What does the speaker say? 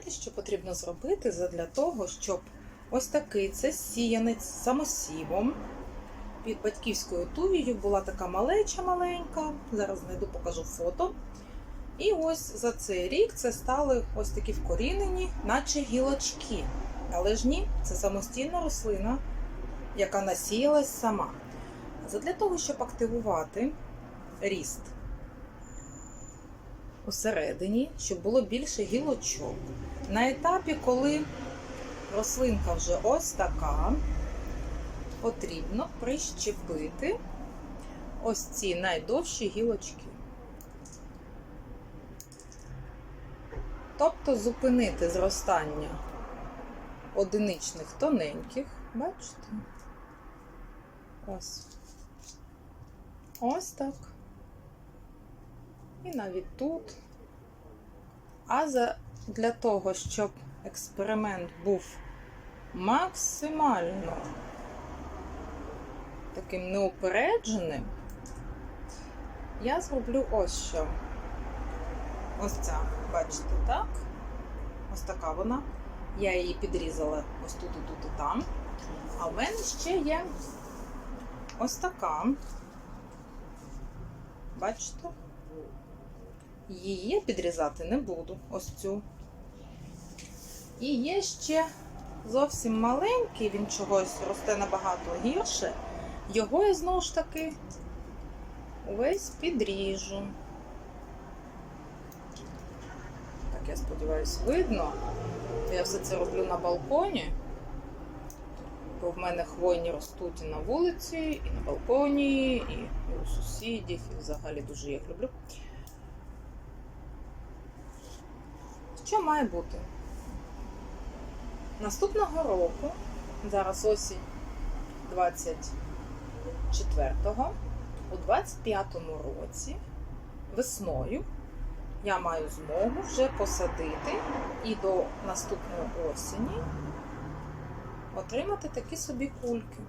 знаєте, що потрібно зробити для того, щоб ось такий це сіянець самосівом. Під батьківською тувією була така малеча маленька. Зараз знайду, покажу фото. І ось за цей рік це стали ось такі вкорінені, наче гілочки. Але ж ні, це самостійна рослина, яка насіялась сама. Задля того, щоб активувати ріст усередині, щоб було більше гілочок. На етапі, коли рослинка вже ось така, потрібно прищепити ось ці найдовші гілочки. Тобто зупинити зростання одиничних тоненьких, бачите? Ось. Ось так. І навіть тут. А за, для того, щоб експеримент був максимально таким неупередженим, я зроблю ось що. Ось ця, бачите, так? Ось така вона. Я її підрізала ось тут, і тут, і там. А в мене ще є ось така. Бачите? Її підрізати не буду, ось цю. І є ще зовсім маленький, він чогось росте набагато гірше. Його я знову ж таки увесь підріжу. Так, я сподіваюся, видно. Я все це роблю на балконі, бо в мене хвойні ростуть і на вулиці, і на балконі, і у сусідів, і взагалі дуже їх люблю. Що має бути? Наступного року, зараз осінь 24-го, у 25-му році, весною, я маю змогу вже посадити і до наступної осені отримати такі собі кульки.